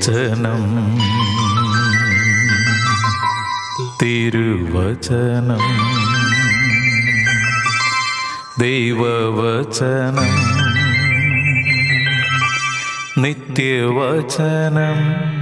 വചനം തിരുവചനം. ദൈവവചനം. നിത്യവചനം.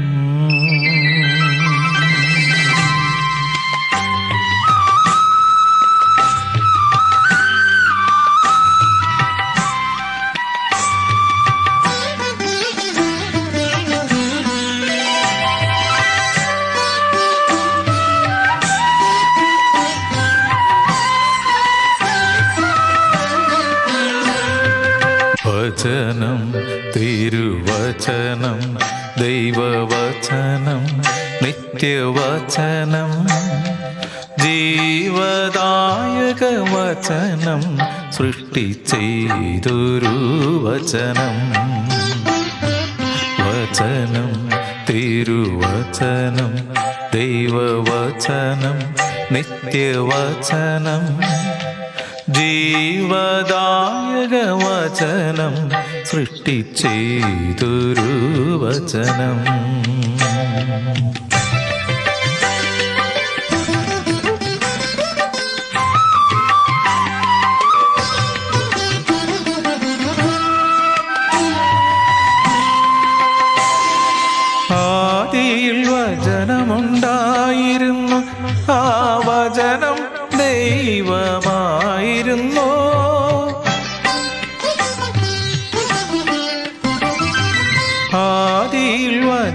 വചനം തിരുവചനം ദൈവവചനം നിത്യവചനം ജീവദായക വചനം സൃഷ്ടി ചെയ്തൊരു വചനം. വചനം തിരുവചനം ദൈവവചനം നിത്യവചനം. ജീവദായക വചനം സൃഷ്ടി വചനം.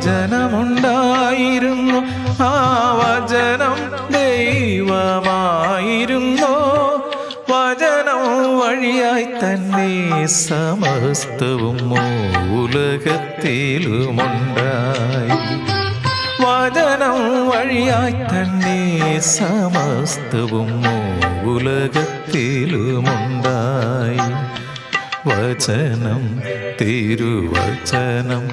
വചനമുണ്ടായിരുന്നു. ആ വചനം ദൈവമായിരുന്നു. വചനം വഴിയായി തന്നെ സമസ്തവും മൂലകത്തിലുമുണ്ടായി വചനം വഴിയായി തന്നെ സമസ്തവും മൂലകത്തിലുമുണ്ടായി വചനം തിരുവചനം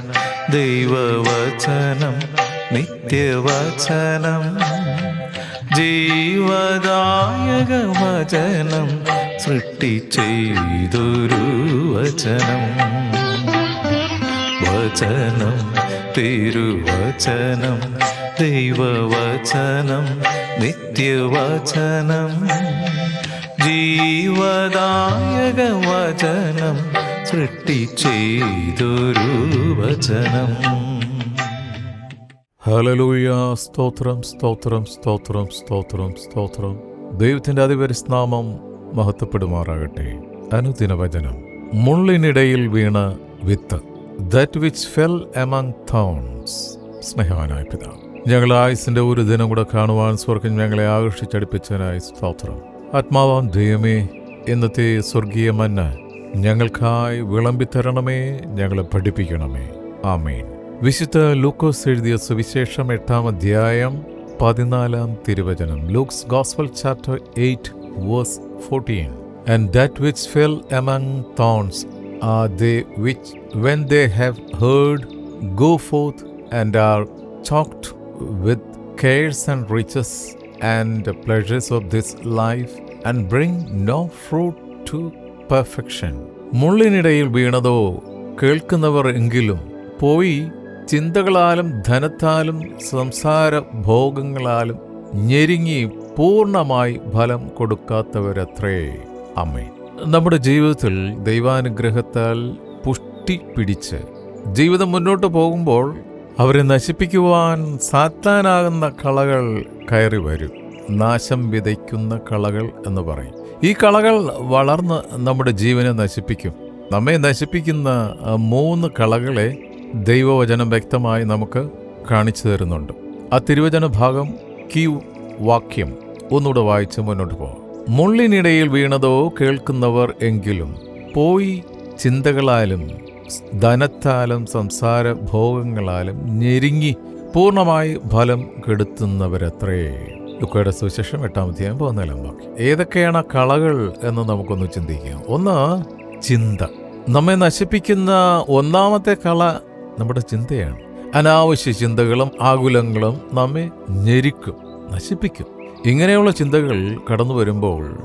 ദൈവവചനം നിത്യവചനം ജീവദായക വചനം സൃഷ്ടി ചെയ്തൊരു വചനം. വചനം തിരുവചനം ദൈവവചനം നിത്യവചനം ജീവദായക വചനം സൃഷ്ടി ചെയ്തൊരു വചനം. ഹലലൂയ സ്തോത്രം സ്തോത്രം സ്തോത്രം സ്തോത്രം സ്തോത്രം. ദൈവത്തിന്റെ അതിപരിസ്നാമം മഹത്വപ്പെടുമാറാകട്ടെ. അനുദിന വചനം. മുള്ളിനിടയിൽ വീണ വിത്ത് that which fell among thorns സ്നേഹവാനായ പിതാവ് ഞങ്ങൾ ആയുസിന്റെ ഒരു ദിനം കൂടെ കാണുവാൻ സ്വർഗം ഞങ്ങളെ ആകർഷിച്ചടിപ്പിച്ചതിനായി സ്തോത്രം. ആത്മാവാം ദൈവമേ ഇന്നത്തെ സ്വർഗീയ മന്ന ഞങ്ങൾക്കായി വിളമ്പിത്തരണമേ ഞങ്ങളെ പഠിപ്പിക്കണമേ. ആമേൻ. വിശുദ്ധ ലൂക്കോസ് എഴുതിയ സുവിശേഷം എട്ടാം അധ്യായം പതിനാലാം തിരുവചനം. Luke's gospel chapter eight verse fourteen. And that which fell among thorns are they which when they have heard go forth and are choked with cares and riches and pleasures of this life and bring no fruit to perfection മുള്ളിനിടയിൽ വീണതോ കേൾക്കുന്നവർ എങ്കിലും പോയി ചിന്തകളാലും ധനത്താലും സംസാര ഭോഗങ്ങളാലും ഞെരുങ്ങി പൂർണമായി ഫലം കൊടുക്കാത്തവരത്രേ. അമ്മേ നമ്മുടെ ജീവിതത്തിൽ ദൈവാനുഗ്രഹത്താൽ പുഷ്ടി പിടിച്ച് ജീവിതം മുന്നോട്ട് പോകുമ്പോൾ അവരെ നശിപ്പിക്കുവാൻ സാത്താനാകുന്ന കളകൾ കയറി വരും. നാശം വിതയ്ക്കുന്ന കളകൾ എന്ന് പറയും. ഈ കളകൾ വളർന്ന് നമ്മുടെ ജീവനെ നശിപ്പിക്കും. നമ്മെ നശിപ്പിക്കുന്ന മൂന്ന് കളകളെ ദൈവവചനം വ്യക്തമായി നമുക്ക് കാണിച്ചു തരുന്നുണ്ട്. ആ തിരുവചന ഭാഗം കീ വാക്യം. ഒന്നുകൂടെ വായിച്ച് മുന്നോട്ട് പോകാം മുള്ളിനിടയിൽ വീണതോ കേൾക്കുന്നവർ എങ്കിലും പോയി ചിന്തകളാലും ധനത്താലും സംസാര ഭോഗങ്ങളാലും ഞെരുങ്ങി പൂർണമായി ഫലം കെടുത്തുന്നവരത്രേ. ലുക്കയുടെ സുവിശേഷം എട്ടാം അധ്യായം പതിനാലാം വാക്യം. ഏതൊക്കെയാണ് കളകൾ എന്ന് നമുക്കൊന്ന് ചിന്തിക്കാം. ഒന്ന് ചിന്ത. നമ്മെ നശിപ്പിക്കുന്ന ഒന്നാമത്തെ കള നമ്മുടെ ചിന്തയാണ്. അനാവശ്യ ചിന്തകളും ആകുലങ്ങളും നമ്മെ ഞെരിക്കും നശിപ്പിക്കും. ഇങ്ങനെയുള്ള ചിന്തകൾ കടന്നു വരുമ്പോൾ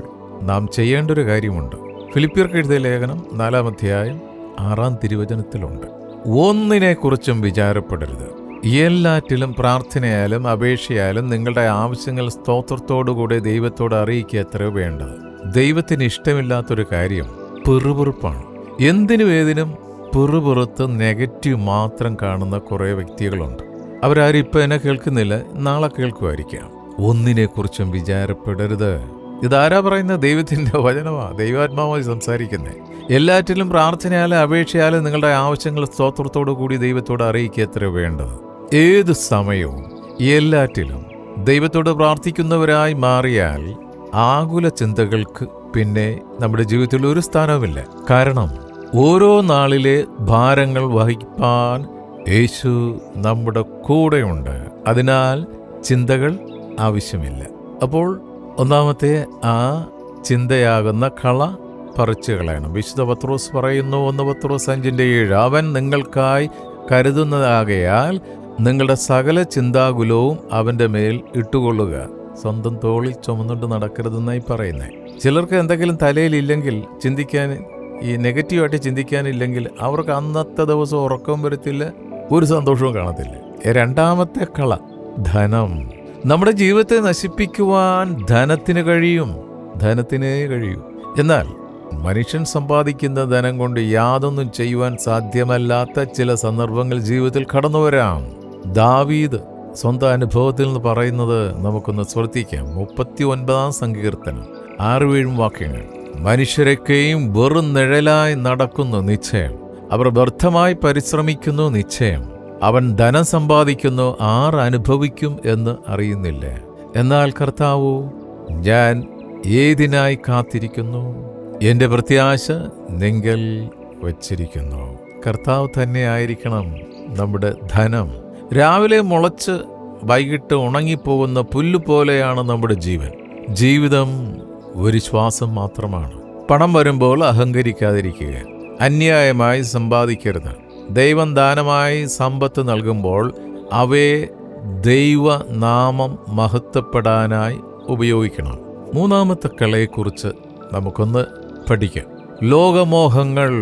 നാം ചെയ്യേണ്ട ഒരു കാര്യമുണ്ട്. ഫിലിപ്പിയർക്ക് എഴുതിയ ലേഖനം നാലാം അധ്യായം ആറാം തിരുവചനത്തിലുണ്ട്. ഒന്നിനെക്കുറിച്ചും വിചാരപ്പെടരുത്. എല്ലാറ്റിലും പ്രാർത്ഥനയാലും അപേക്ഷയാലും നിങ്ങളുടെ ആവശ്യങ്ങൾ സ്തോത്രത്തോടുകൂടെ ദൈവത്തോട് അറിയിക്കുക എത്രയോ വേണ്ടത്. ദൈവത്തിന് ഇഷ്ടമില്ലാത്തൊരു കാര്യം പിറുപിറുപ്പാണ്. എന്തിനും ഏതിനും പിറുപിറുത്ത് നെഗറ്റീവ് മാത്രം കാണുന്ന കുറേ വ്യക്തികളുണ്ട്. അവരാരും ഇപ്പം എന്നെ കേൾക്കുന്നില്ല നാളെ കേൾക്കുമായിരിക്കാം. ഒന്നിനെക്കുറിച്ചും വിചാരപ്പെടരുത്. ഇതാരാ പറയുന്ന ദൈവത്തിന്റെ വചനമാ. ദൈവാത്മാവായി സംസാരിക്കുന്നത് എല്ലാറ്റിലും പ്രാർത്ഥനയാലും അപേക്ഷയാലും നിങ്ങളുടെ ആവശ്യങ്ങൾ സ്തോത്രത്തോടു കൂടി ദൈവത്തോട് അറിയിക്കുക എത്ര വേണ്ടത്. ഏത് സമയവും എല്ലാറ്റിലും ദൈവത്തോട് പ്രാർത്ഥിക്കുന്നവരായി മാറിയാൽ ആകുല ചിന്തകൾക്ക് പിന്നെ നമ്മുടെ ജീവിതത്തിൽ ഒരു സ്ഥാനവുമില്ല. കാരണം ഓരോ നാളിലെ ഭാരങ്ങൾ വഹിക്കാൻ യേശു നമ്മുടെ കൂടെയുണ്ട്. അതിനാൽ ചിന്തകൾ ആവശ്യമില്ല. അപ്പോൾ ഒന്നാമത്തെ ആ ചിന്തയാകുന്ന കള പറിച്ചു കളയണം. വിശുദ്ധ പത്രോസ് പറയുന്നു ഒന്ന് പത്രോസ് അഞ്ചിന്റെ ഏഴ് അവൻ നിങ്ങൾക്കായി കരുതുന്നതാകയാൽ നിങ്ങളുടെ സകല ചിന്താകുലവും അവന്റെ മേൽ ഇട്ടുകൊള്ളുക. സ്വന്തം തോളിൽ ചുമന്നുകൊണ്ട് നടക്കരുതെന്നായി പറയുന്നത് ചിലർക്ക് എന്തെങ്കിലും തലയിലില്ലെങ്കിൽ ചിന്തിക്കാൻ ഈ നെഗറ്റീവായിട്ട് ചിന്തിക്കാനില്ലെങ്കിൽ അവർക്ക് അന്നത്തെ ദിവസം ഉറക്കം വരത്തില്ല ഒരു സന്തോഷവും കാണത്തില്ല. രണ്ടാമത്തെ കള ധനം. നമ്മുടെ ജീവിതത്തെ നശിപ്പിക്കുവാൻ ധനത്തിന് കഴിയും ധനത്തിനേ കഴിയൂ. എന്നാൽ മനുഷ്യൻ സമ്പാദിക്കുന്ന ധനം കൊണ്ട് യാതൊന്നും ചെയ്യുവാൻ സാധ്യമല്ലാത്ത ചില സന്ദർഭങ്ങൾ ജീവിതത്തിൽ കടന്നു വരാം ദാവീദ് സ്വന്തം അനുഭവത്തിൽ നിന്ന് പറയുന്നത് നമുക്കൊന്ന് ശ്രദ്ധിക്കാം. മുപ്പത്തി ഒൻപതാം സങ്കീർത്തനം. ആറ് വീഴും വാക്യങ്ങൾ. മനുഷ്യരൊക്കെയും വെറും നിഴലായി നടക്കുന്നു നിശ്ചയം. അവർ വ്യർത്ഥമായി പരിശ്രമിക്കുന്നു നിശ്ചയം. അവൻ ധനം സമ്പാദിക്കുന്നു ആർ അനുഭവിക്കും എന്ന് അറിയുന്നില്ല. എന്നാൽ കർത്താവു ഞാൻ ഏതിനായി കാത്തിരിക്കുന്നു? എന്റെ പ്രത്യാശ നിങ്ങൾ വച്ചിരിക്കുന്നു. കർത്താവ് തന്നെ ആയിരിക്കണം നമ്മുടെ ധനം. രാവിലെ മുളച്ച് വൈകിട്ട് ഉണങ്ങിപ്പോകുന്ന പുല്ല് പോലെയാണ് നമ്മുടെ ജീവൻ. ജീവിതം ഒരു ശ്വാസം മാത്രമാണ്. പണം വരുമ്പോൾ അഹങ്കരിക്കാതിരിക്കുക. അന്യായമായി സമ്പാദിക്കരുത്. ദൈവം ദാനമായി സമ്പത്ത് നൽകുമ്പോൾ അവയെ ദൈവനാമം മഹത്വപ്പെടാനായി ഉപയോഗിക്കണം. മൂന്നാമത്തെ കളയെക്കുറിച്ച് നമുക്കൊന്ന് പഠിക്കാം. ലോകമോഹങ്ങൾ.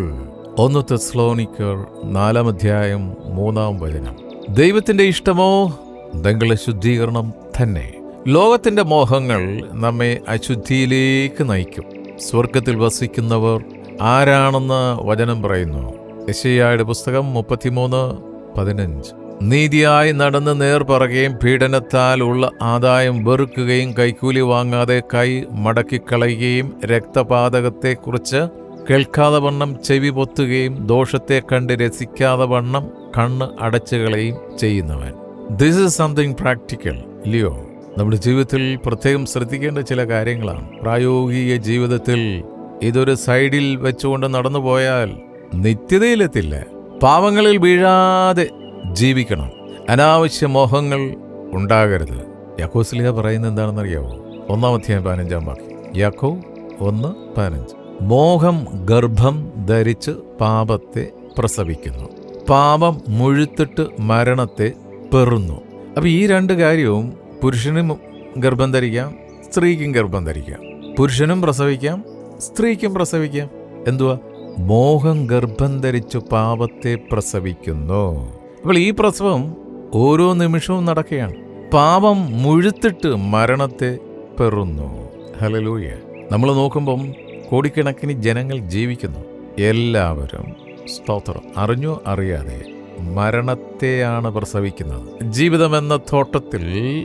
ഒന്ന് തെസ്ലോണിക്കർ നാലാം അധ്യായം മൂന്നാം വചനം. ദൈവത്തിന്റെ ഇഷ്ടമോ? നിങ്ങളുടെ ശുദ്ധീകരണം തന്നെ. ലോകത്തിന്റെ മോഹങ്ങൾ നമ്മെ അശുദ്ധിയിലേക്ക് നയിക്കും. സ്വർഗത്തിൽ വസിക്കുന്നവർ ആരാണെന്ന് വചനം പറയുന്നു? യശയായുടെ പുസ്തകം മുപ്പത്തിമൂന്ന് പതിനഞ്ച്. നീതിയായി നടന്ന് നേർ പറയുകയും പീഡനത്താൽ ഉള്ള ആദായം വെറുക്കുകയും കൈക്കൂലി വാങ്ങാതെ കൈ മടക്കിക്കളയുകയും രക്തപാതകത്തെക്കുറിച്ച് കേൾക്കാതെ വണ്ണം ചെവി പൊത്തുകയും ദോഷത്തെ കണ്ട് രസിക്കാതെ വണ്ണം കണ്ണ് അടച്ചുകളയും ചെയ്യുന്നവൻ. ദിസ് ഇസ് സംതിങ് പ്രാക്ടിക്കൽ ഇല്ലയോ നമ്മുടെ ജീവിതത്തിൽ പ്രത്യേകം ശ്രദ്ധിക്കേണ്ട ചില കാര്യങ്ങളാണ്. പ്രായോഗിക ജീവിതത്തിൽ ഇതൊരു സൈഡിൽ വെച്ചുകൊണ്ട് നടന്നു പോയാൽ നിത്യതയിലെത്തില്ല. പാവങ്ങളിൽ വീഴാതെ ജീവിക്കണം. അനാവശ്യ മോഹങ്ങൾ ഉണ്ടാകരുത്. യാക്കോസ്ലിഹ പറയുന്നത് എന്താണെന്നറിയാവോ? ഒന്നാം അധ്യായം പതിനഞ്ചാം വാക്യം. യാക്കോ ഒന്ന് പതിനഞ്ച്. മോഹം ഗർഭം ധരിച്ച് പാപത്തെ പ്രസവിക്കുന്നു. പാപം മുഴുത്തിട്ട് മരണത്തെ പെറുന്നു. അപ്പം ഈ രണ്ട് കാര്യവും പുരുഷനും ഗർഭം ധരിക്കാം സ്ത്രീക്കും ഗർഭം ധരിക്കാം. പുരുഷനും പ്രസവിക്കാം സ്ത്രീക്കും പ്രസവിക്കാം. എന്തുവാ? മോഹം ഗർഭം ധരിച്ചു പാപത്തെ പ്രസവിക്കുന്നു. അപ്പോൾ ഈ പ്രസവം ഓരോ നിമിഷവും നടക്കുകയാണ്. പാപം മുഴുത്തിട്ട് മരണത്തെ പെറുന്നു. ഹലലൂയ നമ്മൾ നോക്കുമ്പം കോടിക്കണക്കിന് ജനങ്ങൾ ജീവിക്കുന്നു. എല്ലാവരും സ്തോത്രം. അറിഞ്ഞോ അറിയാതെ മരണത്തെയാണ് പ്രസവിക്കുന്നത്. ജീവിതമെന്ന തോട്ടത്തിൽ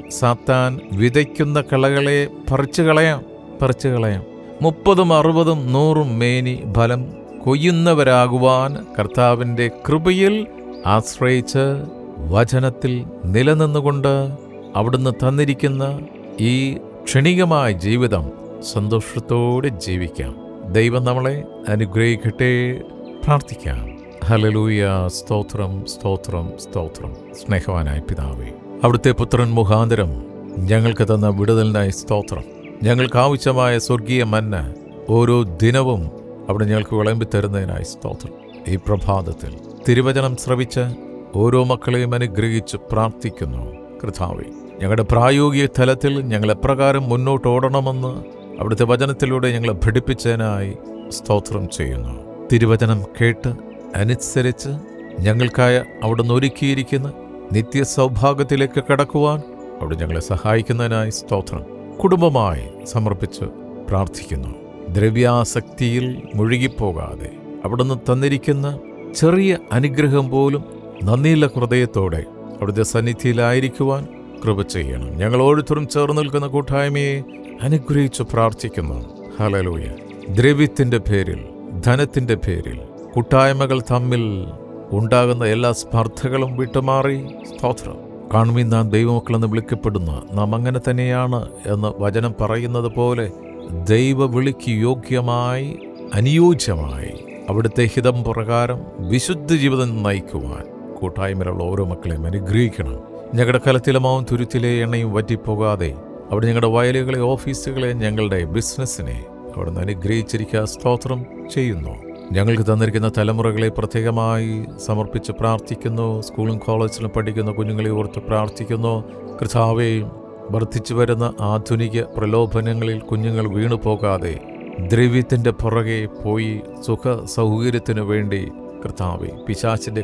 സാത്താൻ വിതയ്ക്കുന്ന കളകളെ പറിച്ചു കളയാം പറിച്ചു കളയാം. മുപ്പതും അറുപതും നൂറും മേനി ഫലം കൊയ്യുന്നവരാകുവാൻ കർത്താവിന്റെ കൃപയിൽ ആശ്രയിച്ച് വചനത്തിൽ നിലനിന്നുകൊണ്ട് അവിടുന്ന് തന്നിരിക്കുന്ന ഈ ക്ഷണികമായ ജീവിതം സന്തോഷത്തോടെ ജീവിക്കാം. ദൈവം നമ്മളെ അനുഗ്രഹിക്കട്ടെ. പ്രാർത്ഥിക്കാം. ഹലലൂയ സ്തോത്രം സ്തോത്രം സ്തോത്രം. സ്നേഹവാനായ പിതാവേ അവിടുത്തെ പുത്രൻ മുഖാന്തരം ഞങ്ങൾക്ക് തന്ന വിടുതലിനായി സ്തോത്രം. ഞങ്ങൾക്ക് ആവശ്യമായ സ്വർഗീയ മന്ന ഓരോ ദിനവും അവിടെ ഞങ്ങൾക്ക് വിളമ്പി തരുന്നതിനായി സ്തോത്രം. ഈ പ്രഭാതത്തിൽ തിരുവചനം ശ്രവിച്ച് ഓരോ മക്കളെയും അനുഗ്രഹിച്ച് പ്രാർത്ഥിക്കുന്നു. കൃതാവേ ഞങ്ങളുടെ പ്രായോഗിക തലത്തിൽ ഞങ്ങൾ എപ്രകാരം മുന്നോട്ട് ഓടണമെന്ന് അവിടുത്തെ വചനത്തിലൂടെ ഞങ്ങളെ പഠിപ്പിച്ചതിനായി സ്തോത്രം ചെയ്യുന്നു. തിരുവചനം കേട്ട് അനുസരിച്ച് ഞങ്ങൾക്കായ അവിടുന്ന് ഒരുക്കിയിരിക്കുന്ന നിത്യ സൗഭാഗ്യത്തിലേക്ക് കടക്കുവാൻ അവിടെ ഞങ്ങളെ സഹായിക്കുന്നതിനായി സ്തോത്രം കുടുംബമായി സമർപ്പിച്ച് പ്രാർത്ഥിക്കുന്നു. ദ്രവ്യാസക്തിയിൽ മുഴുകിപ്പോകാതെ അവിടുന്ന് തന്നിരിക്കുന്ന ചെറിയ അനുഗ്രഹം പോലും നന്ദിയുള്ള ഹൃദയത്തോടെ അവിടുത്തെ സന്നിധിയിലായിരിക്കുവാൻ കൃപ ചെയ്യണം. ഞങ്ങൾ ഓരോരുത്തരും ചേർന്ന് നിൽക്കുന്ന കൂട്ടായ്മയെ അനുഗ്രഹിച്ചു പ്രാർത്ഥിക്കുന്നു. ഹലലൂയ ദ്രവ്യത്തിന്റെ പേരിൽ ധനത്തിന്റെ പേരിൽ കൂട്ടായ്മകൾ തമ്മിൽ ഉണ്ടാകുന്ന എല്ലാ സ്പർദ്ധകളും വിട്ടുമാറി. സ്തോത്രം. കാണുമീൻ നാം ദൈവമക്കളെന്ന് വിളിക്കപ്പെടുന്ന നാം അങ്ങനെ തന്നെയാണ് എന്ന് വചനം പറയുന്നത് പോലെ ദൈവ വിളിക്ക് യോഗ്യമായി അനുയോജ്യമായി അവിടുത്തെ ഹിതം പ്രകാരം വിശുദ്ധ ജീവിതം നയിക്കുവാൻ കൂട്ടായ്മയിലുള്ള ഓരോ മക്കളെയും അനുഗ്രഹിക്കണം. ഞങ്ങളുടെ കലത്തിലമാവും തുരുത്തിലെ എണ്ണയും വറ്റിപ്പോകാതെ അവിടെ ഞങ്ങളുടെ വയലുകളെ ഓഫീസുകളെ ഞങ്ങളുടെ ബിസിനസ്സിനെ അവിടെ നിന്ന് അനുഗ്രഹിച്ചിരിക്കുക സ്തോത്രം ചെയ്യുന്നു. ഞങ്ങൾക്ക് തന്നിരിക്കുന്ന തലമുറകളെ പ്രത്യേകമായി സമർപ്പിച്ച് പ്രാർത്ഥിക്കുന്നു. സ്കൂളും കോളേജിലും പഠിക്കുന്ന കുഞ്ഞുങ്ങളെ ഓർത്ത് പ്രാർത്ഥിക്കുന്നു. കർത്താവേയും വർദ്ധിച്ചു വരുന്ന ആധുനിക പ്രലോഭനങ്ങളിൽ കുഞ്ഞുങ്ങൾ വീണു പോകാതെ ദ്രവ്യത്തിന്റെ പുറകെ പോയി സുഖ സൗകര്യത്തിനു വേണ്ടി കർത്താവെ പിശാച്ചിന്റെ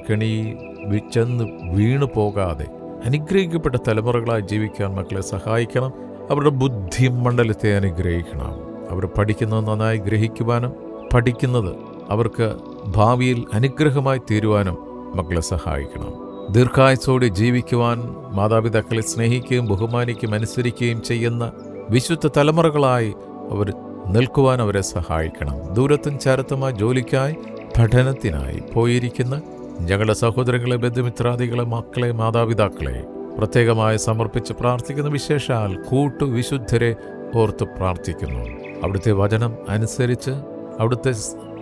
വി- ചെന്ന് വീണു പോകാതെ അനുഗ്രഹിക്കപ്പെട്ട തലമുറകളായി ജീവിക്കാൻ മക്കളെ സഹായിക്കണം. അവരുടെ ബുദ്ധി മണ്ഡലത്തെ അനുഗ്രഹിക്കണം. അവർ പഠിക്കുന്നത് നന്നായി ഗ്രഹിക്കുവാനും പഠിക്കുന്നത് അവർക്ക് ഭാവിയിൽ അനുഗ്രഹമായി തീരുവാനും മക്കളെ സഹായിക്കണം. ദീർഘായുസോടെ ജീവിക്കുവാൻ മാതാപിതാക്കളെ സ്നേഹിക്കുകയും ബഹുമാനിക്കുകയും അനുസരിക്കുകയും ചെയ്യുന്ന വിശുദ്ധ തലമുറകളായി അവർ നിൽക്കുവാൻ അവരെ സഹായിക്കണം. ദൂരത്തും ചാരത്തുമായി ജോലിക്കായി പഠനത്തിനായി പോയിരിക്കുന്ന ഞങ്ങളുടെ സഹോദരങ്ങളെ ബന്ധുമിത്രാദികളെ മക്കളെ മാതാപിതാക്കളെ പ്രത്യേകമായി സമർപ്പിച്ച് പ്രാർത്ഥിക്കുന്ന വിശേഷാൽ കൂട്ടു വിശുദ്ധരെ ഓർത്ത് പ്രാർത്ഥിക്കുന്നു. അവിടുത്തെ വചനം അനുസരിച്ച് അവിടുത്തെ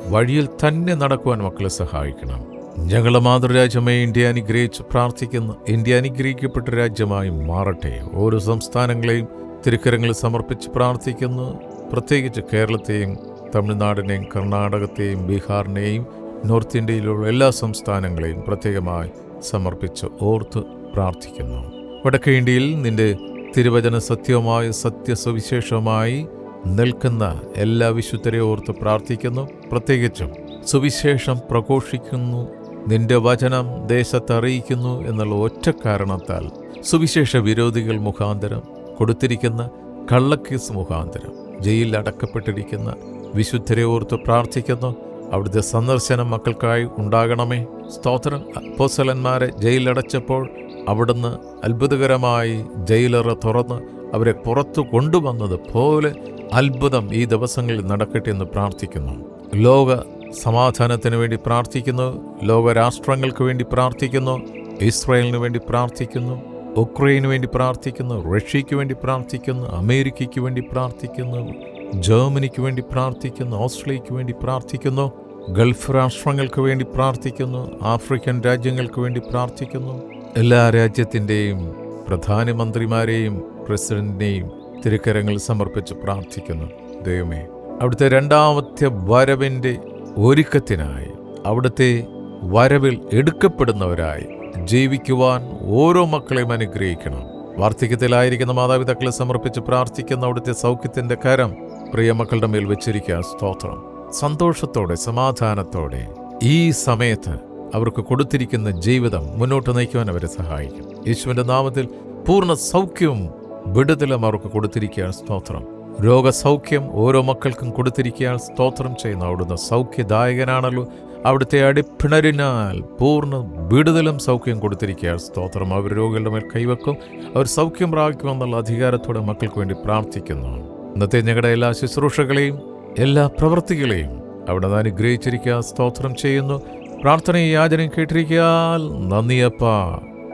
വഴിയിൽ തന്നെ നടക്കുവാൻ മക്കളെ സഹായിക്കണം. ഞങ്ങളുടെ മാതൃരാജ്യമായി ഇന്ത്യ അനുഗ്രഹിച്ച് പ്രാർത്ഥിക്കുന്ന ഇന്ത്യ അനുഗ്രഹിക്കപ്പെട്ട രാജ്യമായി മാറട്ടെ. ഓരോ സംസ്ഥാനങ്ങളെയും തിരുക്കരങ്ങളിൽ സമർപ്പിച്ച് പ്രാർത്ഥിക്കുന്നു. പ്രത്യേകിച്ച് കേരളത്തെയും തമിഴ്നാടിനെയും കർണാടകത്തെയും ബീഹാറിനെയും നോർത്ത് ഇന്ത്യയിലുള്ള എല്ലാ സംസ്ഥാനങ്ങളെയും പ്രത്യേകമായി സമർപ്പിച്ച് ഓർത്ത് പ്രാർത്ഥിക്കുന്നു. വടക്കേ ഇന്ത്യയിൽ നിന്റെ തിരുവചന സത്യവുമായ സത്യസുവിശേഷവുമായി നിൽക്കുന്ന എല്ലാ വിശുദ്ധരെ ഓർത്ത് പ്രാർത്ഥിക്കുന്നു. പ്രത്യേകിച്ചും സുവിശേഷം പ്രഘോഷിക്കുന്നു നിന്റെ വചനം ദേശത്ത് അറിയിക്കുന്നു എന്നുള്ള ഒറ്റ കാരണത്താൽ സുവിശേഷ വിരോധികൾ മുഖാന്തരം കൊടുത്തിരിക്കുന്ന കള്ളക്കേസ് മുഖാന്തരം ജയിലിൽ അടക്കപ്പെട്ടിരിക്കുന്ന വിശുദ്ധരെ ഓർത്ത് പ്രാർത്ഥിക്കുന്നു. അവിടുത്തെ സന്ദർശനം മക്കൾക്കായി ഉണ്ടാകണമേ. സ്തോത്രം അപ്പോസലന്മാരെ ജയിലടച്ചപ്പോൾ അവിടുന്ന് അത്ഭുതകരമായി ജയിലറ തുറന്ന് അവരെ പുറത്തു കൊണ്ടുവന്നത് പോലെ അത്ഭുതം ഈ ദിവസങ്ങളിൽ നടക്കട്ടെ എന്ന് പ്രാർത്ഥിക്കുന്നു. ലോക സമാധാനത്തിന് വേണ്ടി പ്രാർത്ഥിക്കുന്നു. ലോകരാഷ്ട്രങ്ങൾക്ക് വേണ്ടി പ്രാർത്ഥിക്കുന്നു. ഇസ്രായേലിന് വേണ്ടി പ്രാർത്ഥിക്കുന്നു. ഉക്രൈന് വേണ്ടി പ്രാർത്ഥിക്കുന്നു. റഷ്യയ്ക്ക് വേണ്ടി പ്രാർത്ഥിക്കുന്നു. അമേരിക്കയ്ക്ക് വേണ്ടി പ്രാർത്ഥിക്കുന്നു. ജർമ്മനിക്ക് വേണ്ടി പ്രാർത്ഥിക്കുന്നു. ഓസ്ട്രേലിയയ്ക്ക് വേണ്ടി പ്രാർത്ഥിക്കുന്നു. ഗൾഫ് രാഷ്ട്രങ്ങൾക്ക് വേണ്ടി പ്രാർത്ഥിക്കുന്നു ആഫ്രിക്കൻ രാജ്യങ്ങൾക്ക് വേണ്ടി പ്രാർത്ഥിക്കുന്നു. എല്ലാ രാജ്യത്തിന്റെയും പ്രധാനമന്ത്രിമാരെയും പ്രസിഡന്റിനെയും തിരുക്കരങ്ങൾ സമർപ്പിച്ച് പ്രാർത്ഥിക്കുന്നു. ദൈവമേ അവിടുത്തെ രണ്ടാമത്തെ വരവിന്റെ ഒരുക്കത്തിനായി അവിടുത്തെ വരവിൽ എടുക്കപ്പെടുന്നവരായി ജീവിക്കുവാൻ ഓരോ മക്കളെയും അനുഗ്രഹിക്കണം. വാർദ്ധക്യത്തിലായിരിക്കുന്ന മാതാപിതാക്കളെ സമർപ്പിച്ച് പ്രാർത്ഥിക്കുന്ന അവിടുത്തെ സൗഖ്യത്തിന്റെ കരം പ്രിയ മക്കളുടെ മേൽ വെച്ചിരിക്കുക സ്തോത്രം. സന്തോഷത്തോടെ സമാധാനത്തോടെ ഈ സമയത്ത് അവർക്ക് കൊടുത്തിരിക്കുന്ന ജീവിതം മുന്നോട്ട് നയിക്കുവാൻ അവരെ സഹായിക്കും. യേശുവിന്റെ നാമത്തിൽ പൂർണ സൗഖ്യവും വിടുതലും അവർക്ക് കൊടുത്തിരിക്കുകയാണ് സ്തോത്രം. രോഗസൗഖ്യം ഓരോ മക്കൾക്കും കൊടുത്തിരിക്കാൻ സ്തോത്രം ചെയ്യുന്ന അവിടുന്ന് സൗഖ്യദായകനാണല്ലോ. അവിടുത്തെ അടിപ്പിണരിനാൽ പൂർണ വിടുതലും സൗഖ്യം കൊടുത്തിരിക്കുകയാണ് സ്തോത്രം. അവർ രോഗികളുടെ മേൽ കൈവെക്കും. അവർ സൗഖ്യം പ്രാപിക്കുമെന്നുള്ള അധികാരത്തോടെ മക്കൾക്ക് വേണ്ടി പ്രാർത്ഥിക്കുന്നു. ഇന്നത്തെ ഞങ്ങളുടെ എല്ലാ ശുശ്രൂഷകളെയും എല്ലാ പ്രവൃത്തികളെയും അവിടെ നിന്ന് അനുഗ്രഹിച്ചിരിക്കുക സ്തോത്രം ചെയ്യുന്നു. പ്രാർത്ഥനയും യാചനയും കേട്ടിരിക്കാൽ നന്ദിയപ്പ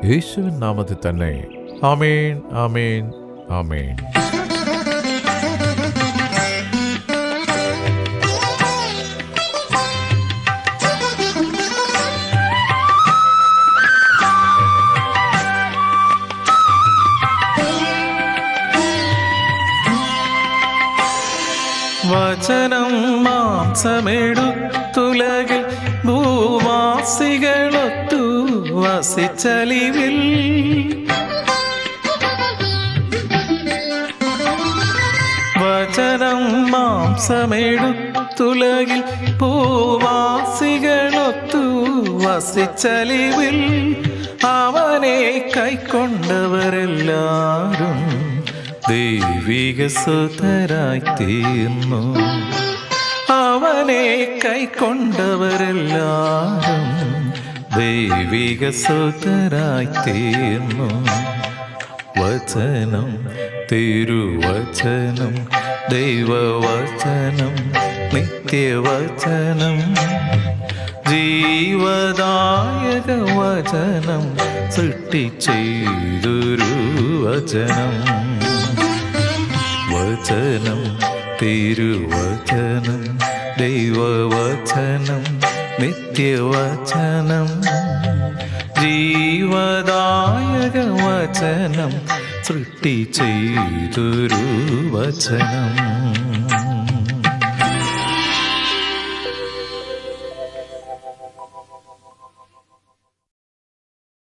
യേശുവിൻ നാമത്തിൽ തന്നെ. ആമേൻ ആമേൻ ആമേൻ. മാംസമെടുത്തുലകിൽ ഭൂവാസികളൊത്തു വസിച്ചലിവിൽ. വചനം മാംസമെടുത്തുലകിൽ പൂവാസികളൊത്തു വസിച്ചലിവിൽ. അവനെ കൈക്കൊണ്ടവരെല്ലാരും ദൈവിക സുതരായി തീർന്നു. അവനെ കൈക്കൊണ്ടവരെല്ലാരും ദൈവിക സുതരായി തീർന്നു വചനം തിരുവചനം ദൈവവചനം നിത്യവചനം ജീവദായക വചനം സൃഷ്ടി ചെയ്തൊരു വചനം വചനം തിരുവചനം ദൈവവചനം നിത്യവചനം ജീവദായക വചനം സൃഷ്ടി ചെയ്തൊരു വചനം.